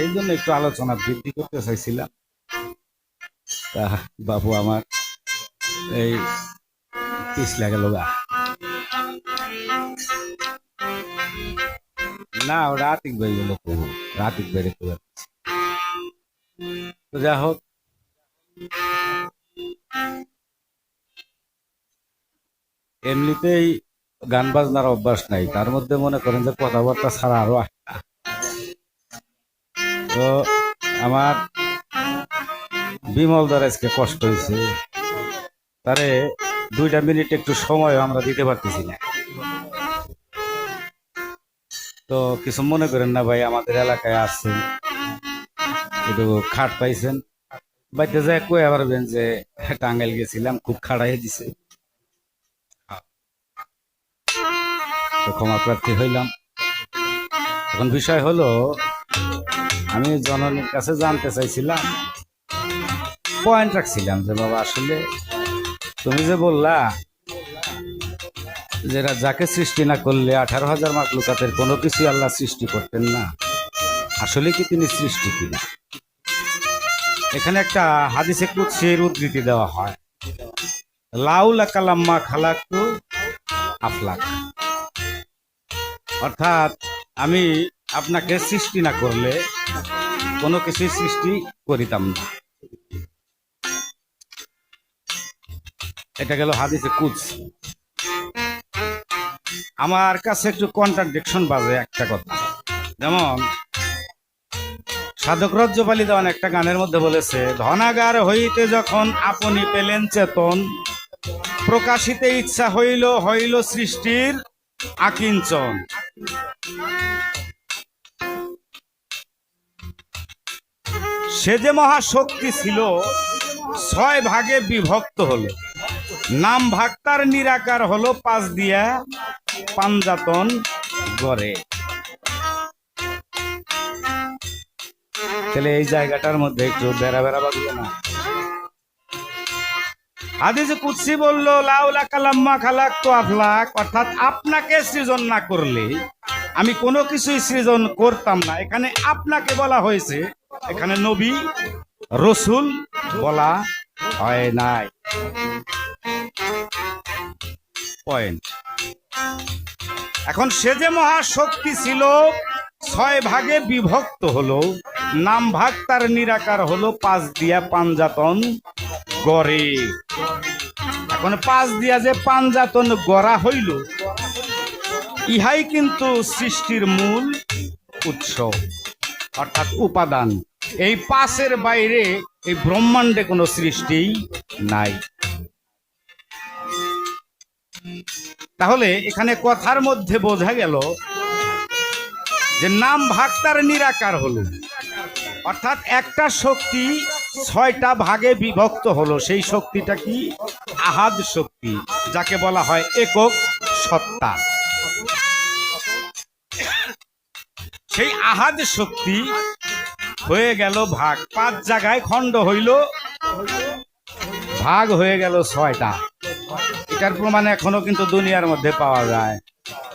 সেই জন্য একটু আলোচনা বৃদ্ধি করতে চাইছিলাম। তা বাবু আমার এই পিছলা গেল গা। না ওরা আতিক গেল কবু রাতিক কবু তো যা হোক। এমনিতেই গান বাজনার অভ্যাস নাই, তার মধ্যে মনে করেন যে কথাবার্তা ছাড়া আরও তো আমার বিমল দ্বারা আজকে কষ্ট হয়েছে। তারে দুইটা মিনিট একটু সময় আমরা দিতে পারতেছি না। তো কিছু মনে করেন না ভাই, আমাদের এলাকায় আসছেন। একটু খাট পাইছেন। বাইতে যায় কয়ে পারবেন যে, টাঙ্গাইল গেছিলাম, খুব খাড়াই দিছে। তো ক্ষমা প্রার্থী হইলাম। এখন বিষয় হলো আমি জননীর কাছে জানতে চাইছিলাম পয়েন্ট রাখছিলাম যে বাবা আসলে তুমি যে বললা যেটা যাকে সৃষ্টি না করলে আঠারো হাজার মাকলুকাতের কোনো কিছু আল্লাহ সৃষ্টি করতেন না। আসলে কি তিনি সৃষ্টি কিনা? এখানে একটা হাদিসে কুৎসের উদ্ধৃতি দেওয়া হয়, লাউলা কালাম্মা খালাকু আফলাক। অর্থাৎ আমি আপনাকে সৃষ্টি না করলে কোনো কিছু সৃষ্টি করিতাম না। এটা গেল হাদিসে কুচ আমার কাছে একটু কন্ট্রাডিকশন বাজে একটা কথা। যেমন, সাধক রজ্জপালি দেওয়ান একটা গানের মধ্যে বলেছে, ধনাগার হইতে যখন আপনি পেলেন চেতন, প্রকাশিতে ইচ্ছা হইল হইল সৃষ্টির আকিঞ্চন। সে যে মহাশক্তি ছিল, ছয় ভাগে বিভক্ত হলো। নাম ভাগ তার নিরাকার হলো পাঁচ দিয়া পাঞ্জাতন গড়ে। তাহলে এই জায়গাটার মধ্যে একটু বেড়া বেড়া বাজবে না? হাদিসে কুৎসি বলল লাউলা কালাম্মা খালাক তো আফলাক। অর্থাৎ আপনাকে সৃজন না করলে আমি কোনো কিছুই সৃজন করতাম না। এখানে আপনাকে বলা হয়েছে এখানে নবী, রসুল বলা হয় নাই। পয়েন্ট এখন সে যে মহাশক্তি ছিল, ছয় ভাগে বিভক্ত হলো। নাম ভাগ তার নিরাকার হলো, পাঁচ দিয়া পাঞ্জাতন গড়ে। এখন পাঁচ দিয়া যে পাঞ্জাতন গড়া হইল, ইহাই কিন্তু সৃষ্টির মূল উৎস, অর্থাৎ উপাদান। এই পাশের বাইরে এই ব্রহ্মাণ্ডে কোনো সৃষ্টি নাই। তাহলে এখানে কথার মধ্যে বোঝা গেল যে নাম ভাগ নিরাকার হলো। অর্থাৎ একটা শক্তি ছয়টা ভাগে বিভক্ত হলো। সেই শক্তিটা কি? আহাদ শক্তি, যাকে বলা হয় একক সত্তা। সেই আহাদ শক্তি হয়ে গেল ভাগ। পাঁচ জায়গায় খণ্ড হইল। ভাগ হয়ে গেল ছয়টা। এটার প্রমাণ এখনও কিন্তু দুনিয়ার মধ্যে পাওয়া যায়।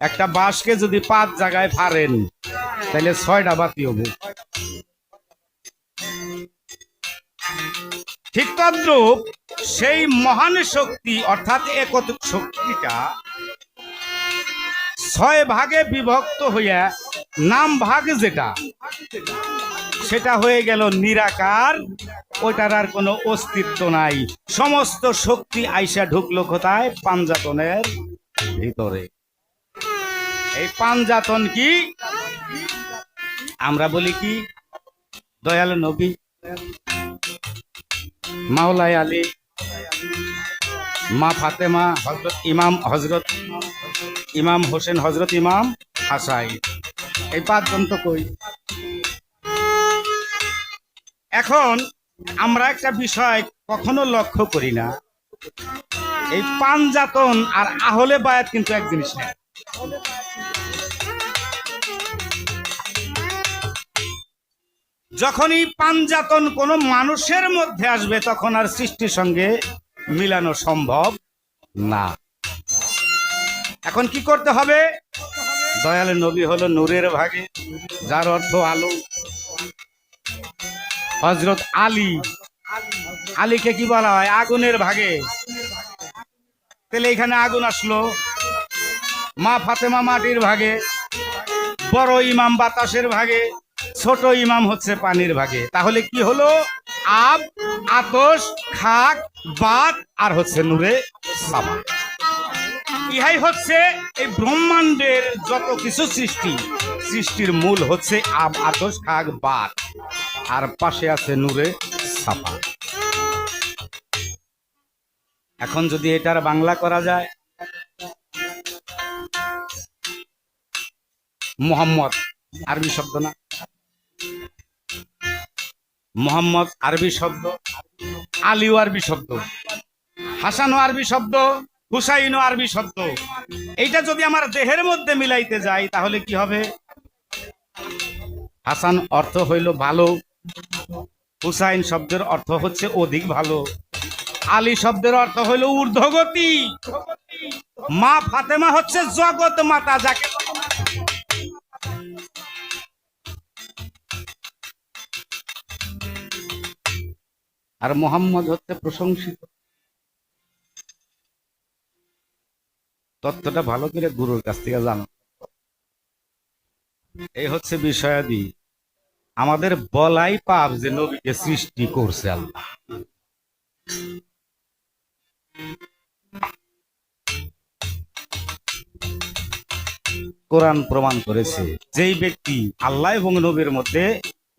একটা বাঁশকে যদি পাঁচ জায়গায় ফাড়েন, তাহলে ছয়টা বাতি হবে। ঠিক তদ্রূপ সেই মহান শক্তি, অর্থাৎ একত শক্তিটা ছয় ভাগে বিভক্ত হইয়া নাম ভাগ যেটা সেটা হয়ে গেল নিরাকার। ওইটার আর কোনো অস্তিত্ব নাই। সমস্ত শক্তি আইসা ঢুকলো কোথায়? পাঞ্জাতনের ভিতরে। এই পাঞ্জাতন কি? আমরা বলি কি? দয়াল নবী। মাওলাই আলী। মা ফাতেমা, হজরত ইমাম হজরত ইমাম হোসেন, হজরত ইমাম হাসাই এই পাঁচজন তো কই? এখন আমরা একটা বিষয় কখনো লক্ষ্য করি না। এই পাঞ্জাতন আর আহলে বায়াত কিন্তু এক জিনিস না। যখনই পাঞ্জাতন কোনো মানুষের মধ্যে আসবে, তখন আর সৃষ্টির সঙ্গে মিলানো সম্ভব না। এখন কি করতে হবে? দয়ালের নবী হলো নূরের ভাগে, যার অর্থ আলো। হজরত আলী। আলীকে কি বলা হয়? আগুনের ভাগে। তাহলে এখানে আগুন আসলো। মা ফাতেমা মাটির ভাগে, বড় ইমাম বাতাসের ভাগে, ছোট ইমাম হচ্ছে পানির ভাগে। তাহলে কি হলো? আব, আতস, খাক, বাত আর হচ্ছে নূরে সাবা ইহাই হচ্ছে এই ব্রহ্মাণ্ডের যত কিছু সৃষ্টি। সৃষ্টির মূল হচ্ছে আব, আতস, খাক, বাত। আর পাশে আছে নূরে সাফা এখন যদি এটার বাংলা করা যায়, মোহাম্মদ আরবি শব্দ না? মোহাম্মদ আরবি শব্দ, আলিও আরবি শব্দ, হাসানও আরবি শব্দ, হুসাইনও আরবি শব্দ। এইটা যদি আমার দেহের মধ্যে মিলাইতে যাই তাহলে কি হবে? হাসান অর্থ হইল ভালো হুসাইন শব্দের অর্থ হচ্ছে অধিক ভালো। আলী শব্দের অর্থ হইল ঊর্ধ্বগতি। মা ফাতেমা হচ্ছে জগৎ মাতা যাকে আর মোহাম্মদ হচ্ছে প্রশংসিত। তত্ত্বটা ভালো করে গুরুর কাছ থেকে জানো। এই হচ্ছে বিষয়াদি। আমাদের বলাই পাপ যে নবীকে সৃষ্টি করছে আল্লাহ। কোরআন প্রমাণ করেছে, যেই ব্যক্তি আল্লাহ এবং নবীর মধ্যে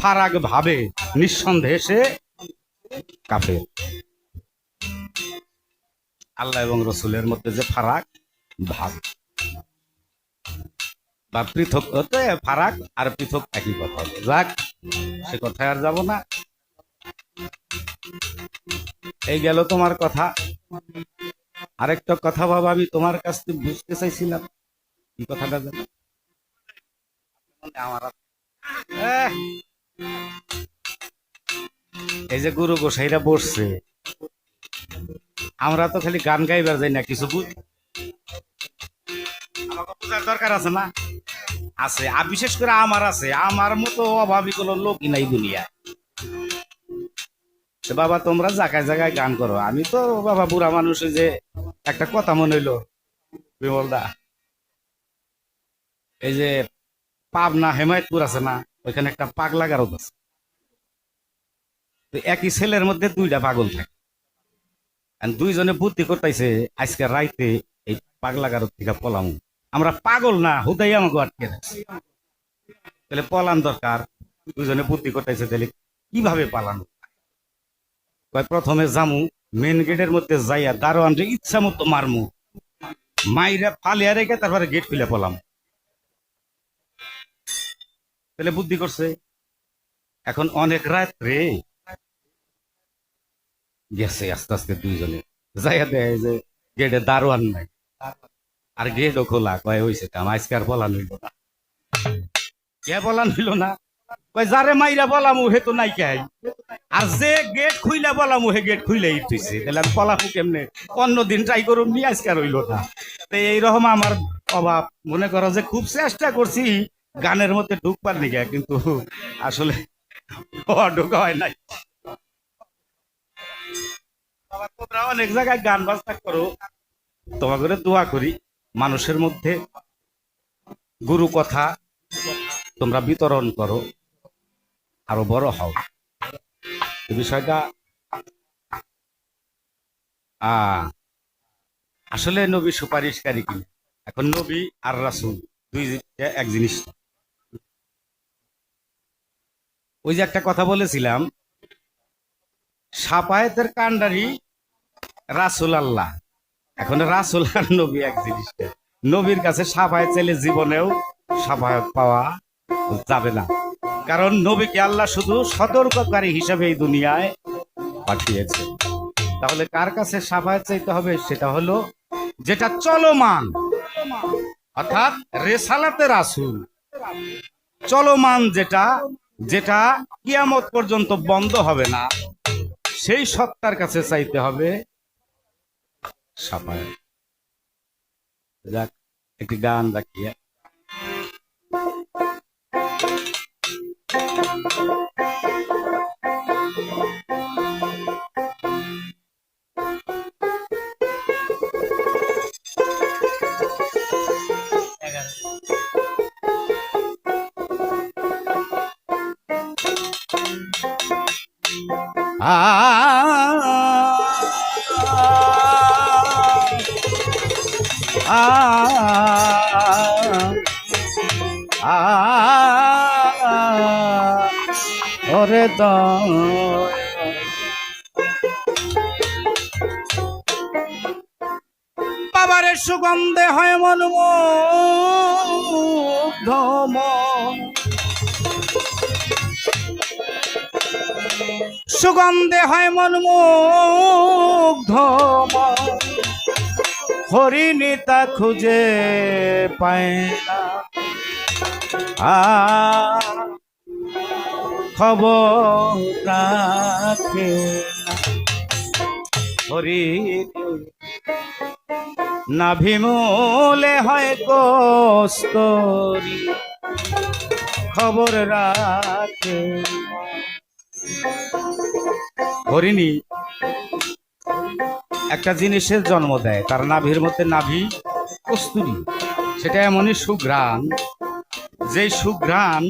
ফারাক ভাবে, নিঃসন্দেহে সে কাফের। আল্লাহ এবং রসুলের মধ্যে যে ফারাক ভাব, বা পৃথক ফারাক আর পৃথক একই কথা। যাক সে কথায় আর যাব না। এই গেল তোমার কথা। আরেকটা কথা বাবা, আমি তোমার কাছ থেকে বুঝতে চাইছিলাম। কি কথাটা জানো আমার এই যে গুরু গোসাইরা বসছে। আমরা তো খালি গান গাইবার যাই না, কিছু বুঝ দরকার আছে না? আছে, আর বিশেষ করে আমার আছে। আমার মতো অভাবী কোনো লোকই নাই দুনিয়ায়। বাবা, তোমরা জায়গায় জায়গায় গান করো। আমি তো বাবা বুড়া মানুষ যে একটা কথা মনে হইল বিমল দা এই যে পাবনা হেমায়তপুর আছে না, ওইখানে একটা পাগলা গারদ আছে। তো একই ছেলের মধ্যে দুইটা পাগল থাকে। দুইজনে বুদ্ধি করতেছে আজকে রাইতে এই পাগলা গারদ থেকে পলাম। আমরা পাগল না, হুদাই আমাকে আটকে তাহলে পলান দরকার দুইজনে বুদ্ধি করতেছে তাহলে কীভাবে পালানো? প্রথমে জামু মেন গেটের মধ্যে যাইয়া দারোয়ান যে ইচ্ছা মতো মারমু। মাইরা ফালিয়া রেখে তারপরে গেট খুলে পলাম। তাহলে বুদ্ধি করছে, এখন অনেক রাত্রে গেছে আস্তে আস্তে দুইজনে। যাইয়া দেয় যে গেটে দারোয়ান নাই। আর গেটও খোলা। কয়, হইছে আজকে আর বলান হইল না। কে বলা হইল না? কয়, যারে মাইরা বলামু হে তো নাই কে আর যে গেট খুইলা বলামু হে গেট খুইলে তুইছে তাহলে আমি পলামু কেমনে? অন্য দিন ট্রাই করুম নি আজকে আর হইল না। তো এইরকম আমার অভাব। মনে করো যে খুব চেষ্টা করছি, গানের মধ্যে ঢুকবার নিগে, কিন্তু আসলে ঢোকা হয় নাই। তোমরা অনেক জায়গায় গান বাজনা করো। তোমাকে দোয়া করি। মানুষের মধ্যে গুরু কথা তোমরা বিতরণ করো, আরও বড় হও। এই বিষয়টা আসলে নবী সুপারিশকারী কি? এখন নবী আর রাসূল, দুই এক জিনিস ওই যে একটা কথা বলেছিলাম সাপায়েতের কান্ডারি রাসুল আল্লাহ। এখন রাসুল আর নবী এক জিনিস নবীর কাছে সাফায়াত চাইলে জীবনেও সাফায়াত পাওয়া যাবে না। কারণ নবীকে আল্লাহ শুধু সতর্ককারী হিসাবে এই দুনিয়ায় পাঠিয়েছে। তাহলে কার কাছে সাফায়াত চাইতে হবে সেটা হলো যেটা চলমান। অর্থাৎ রেসালাতে রাসুল। চলমান যেটা যেটা কিয়ামত পর্যন্ত বন্ধ হবে না। সেই সত্তার কাছে চাইতে হবে সাপায়। যাক একটি গান রাখি Ah দয়া বাবারে সুগন্ধে হয় মন ধম সুগন্ধে হয় মন ধম হরিণীতা খুঁজে পায় না। খবর রাখে হরি নাভিমূলে হয় কস্তরি। খবর রাখে হরিণী একটা জিনিসের জন্ম দেয়, তার নাভির মধ্যে নাভি কস্তুরি। সেটা এমনই সুঘ্রাণ যে সুঘ্রাণ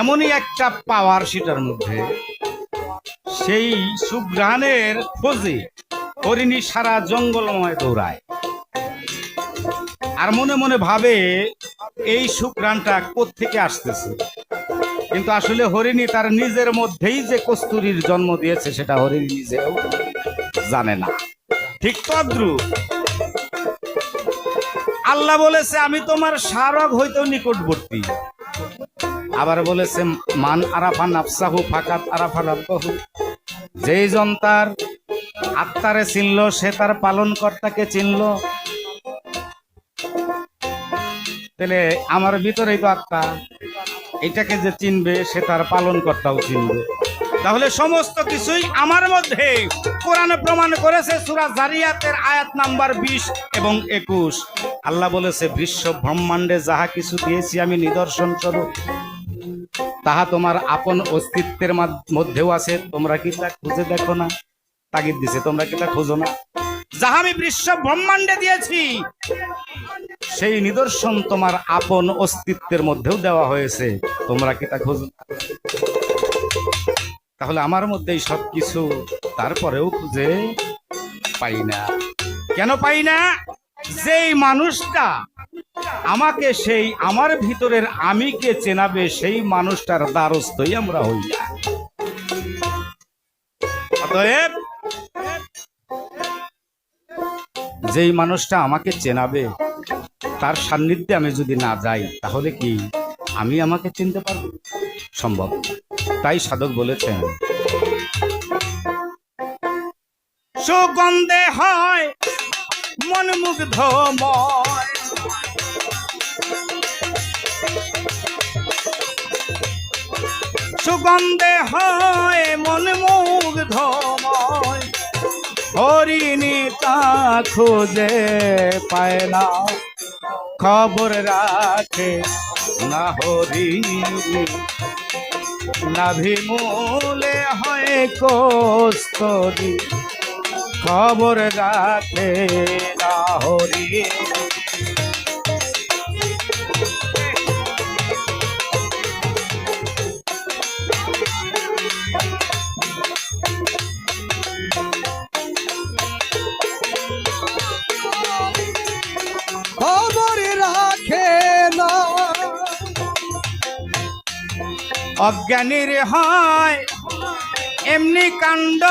এমনই একটা পাওয়ার সেটার মধ্যে, সেই সুঘ্রাণের খোঁজে হরিণী সারা জঙ্গলময় দৌড়ায়। আর মনে মনে ভাবে এই সুঘ্রাণটা কোত্থেকে আসতেছে। কিন্তু আসলে হরিণী তার নিজের মধ্যেই যে কস্তুরীর জন্ম দিয়েছে, সেটা হরিণী নিজেও জানে না। ঠিক তদ্রুপ আল্লাহ বলেছে আমি তোমার সারক হইতেও নিকটবর্তী। আবার বলেছে মান আরাফা নাফসাহু ফাকাত আরাফা রাব্বাহু। যেই জন তার আত্মারে চিনল সে তার পালন কর্তাকে চিনল। তাহলে আমার ভিতরেই তো আত্মা। এটাকে যে চিনবে সে তার পালন কর্তাও চিনবে। তাহলে সমস্ত কিছুই আমার মধ্যে। কোরআনে প্রমাণ করেছে সুরা জারিয়াতের আয়াত নাম্বার বিশ এবং একুশ। আল্লাহ বলেছে, বিশ্ব ব্রহ্মাণ্ডে যাহা কিছু দিয়েছি আমি নিদর্শন স্বরূপ। তাহা তোমার আপন অস্তিত্বের মধ্যেও আছে। তোমরা কি তা খুঁজে দেখো না? তাগিদ দিছে, তোমরা কি তা খোঁজো না? যাহা আমি বিশ্ব ব্রহ্মাণ্ডে দিয়েছি, সেই নিদর্শন তোমার আপন অস্তিত্বের মধ্যেও দেওয়া হয়েছে। তোমরা কি তা খোঁজো? তাহলে আমার মধ্যেই সব কিছু তারপরেও খুঁজে পাই না। কেন পাই না? যেই মানুষটা আমাকে সেই আমার ভিতরের আমিকে চেনাবে, সেই মানুষটার দ্বারস্থই আমরা হই না। অতএব যেই মানুষটা আমাকে চেনাবে, তার সান্নিধ্যে আমি যদি না যাই, তাহলে কি আমি আমাকে চিনতে পারব? সম্ভব। তাই সাধক বলেছেন। সুগন্ধে হয় মন মুগ্ধময় সুগন্ধে হয় মন মুগ্ধময় হরিণী তা খুঁজে পায় না। খবর রাখে না হরিণী। নাভিমূলে হয় কস্তরি খবর রাখে না হরিণী। অজ্ঞানীর হয়। এমনি কাণ্ড।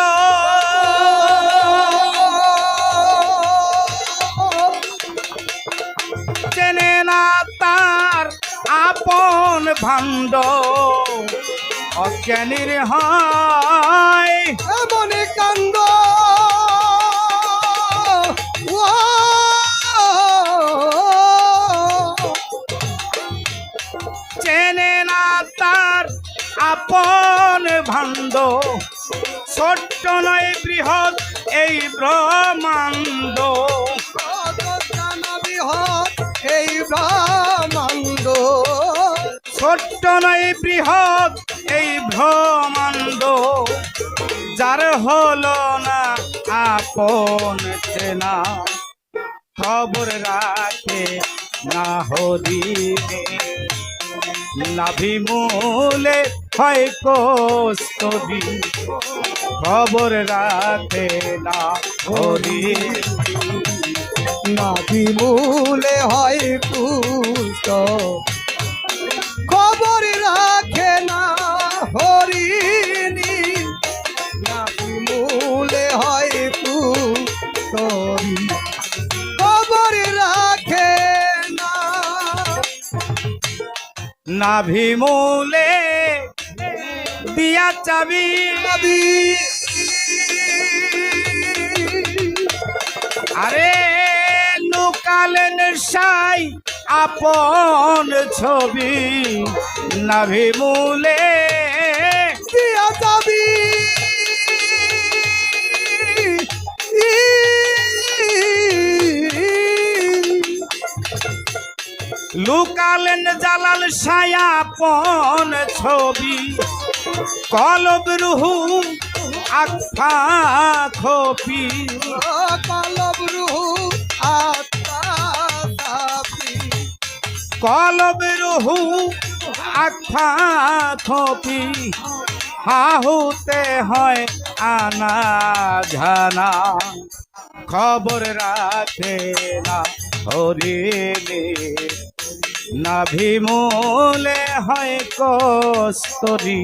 চেনে না তার আপন ভাণ্ড। অজ্ঞানীর হয়। এমনি কান্দ আপন ভাণ্ড ছোট্ট নয় বৃহৎ এই ব্রহ্মাণ্ড। বৃহৎ এই ব্রহ্মাণ্ড। ছোট্ট নয় বৃহৎ এই ব্রহ্মাণ্ড। যার হলো না আপন চেনা। খবর রাখে না হরিণে। নাভিমূলে হয় কস্তরি খবর রাখে না হরি নাভি মূলে হয় পুষ্ট খবর রাখে না হরিণী। নাভি মূলে হয় পুষ্টরি খবর রাখে নাভি মূলে দিয়া চাবি। আরে লুকালেন সাই আপন ছবি নাভি মূলে। দিয়া যাবি লুকালেন জালাল সাই আপন ছবি কলব রুহু আখা খপি। কলব রুহু আত্মা কলব রুহু আখা খপি। হাহুতে হয় আনা ঝানা। খবর রাখে না হরিণী। নাভিমূলে হয় কস্তরি,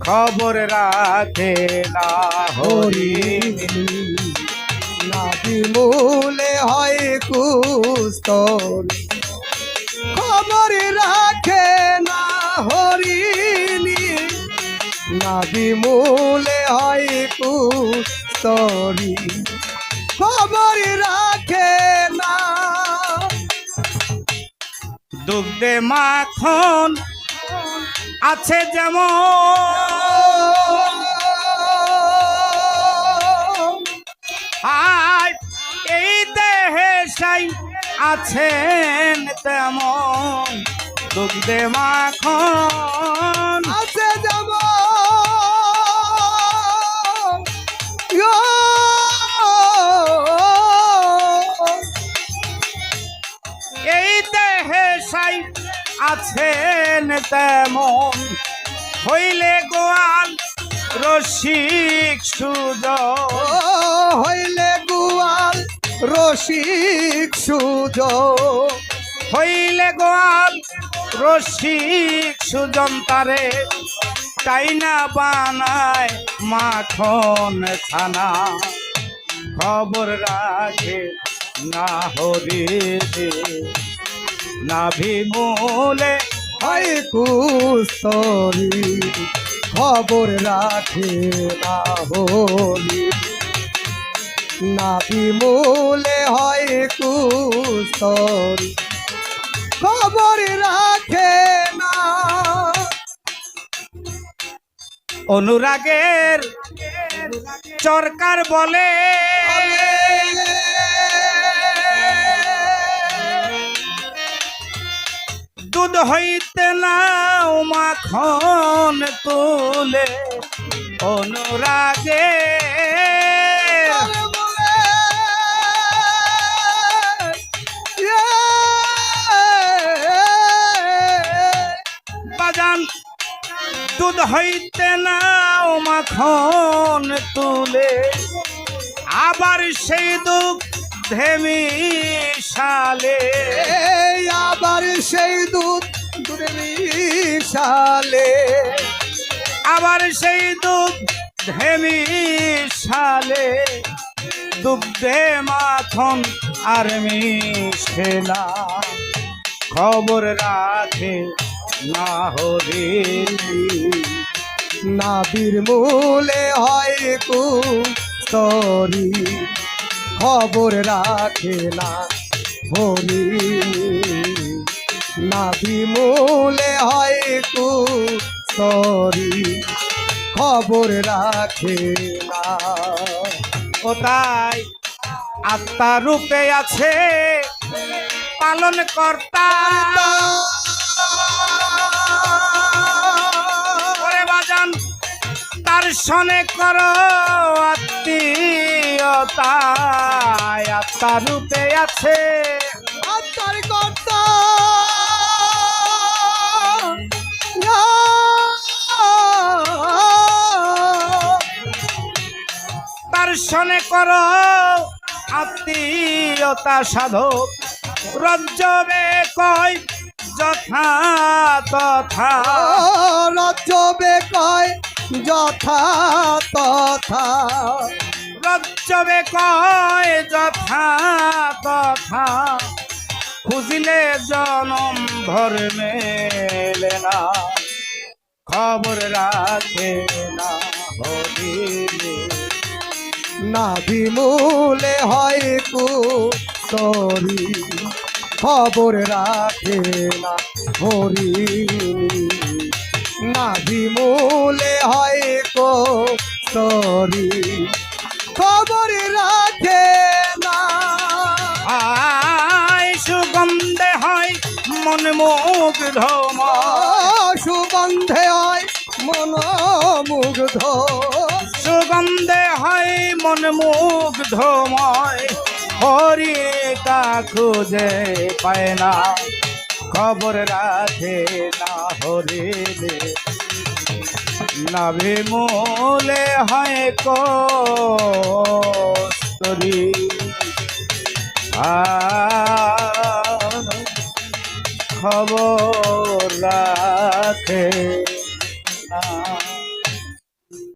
খবর রাখে না হরিণী নাভি মূলে হয় কুস্তর, খবর রাখে না হরিণী নাভি মূলে হয় কুস্তরি, খবর রাখে না দুগ্ধে মাখন। আছে যেমন। আর এই দেহে সাই আছেন তেমন। দুগ্ধে মাখন। আছে যাব আছেন তেমন। হইলে গোয়াল রসিক সুযোগ হইলে গুয়াল রসিক সুজ হইলে গোয়াল রসিক সুজন তারে তাই না বানায় মাখন ছানা। খবর রাখে না হরি নাভি মূলে হয় কুস্তরি খবর রাখে না হলি নাভি মূলে হয় কুস্তরি খবর রাখে না। অনুরাগের চরকার বলে হইতে নাও মাখন তুলে অনুরাগে। বাজান দুধ হইতে নাও মাখন তুলে আবার সেই দুধ ধেমি সালে আবার সেই দুধ দূরে মিশালে আবার সেই দুধ ধেমি সালে দুগ্ধে মাখন আর মিশে না। খবর রাখে না হরে নাবির মূলে হয় কুস্তরি। খবর রাখে না হরি। নাভি মূলে হয় কুস্তরি খবর রাখে না ও তাই আত্মা রূপে আছে পালন কর্তা তার সনে কর প্রিয়তায় আত্মা রূপে আছে। আত্মার কর্তা দর্শনে কর আত্মীয়তা সাধক। রজ্জবে কয় যথা তথা। রজ্জবে কয় যথা তথা। রজ্জবে কয় যথা তথা খুঁজিলে জনম ভর মেলে না, খবর রাখে না হরিলে নাভি মূলে হয় কুতরি খবর রাখে না হরিণী। নাভি মূলে হয় কুতরি খবর রাখে না আয় সুগন্ধে হয় মন মুগ্ধ সুগন্ধে হয় মন মুগ্ধ। সুগন্ধে হয় মন মুগ্ধময় হরি তা খুঁজে পায় না খবর রাখে না হরিলে নাভি মোলে হয় কস্তরি। খবর রাখে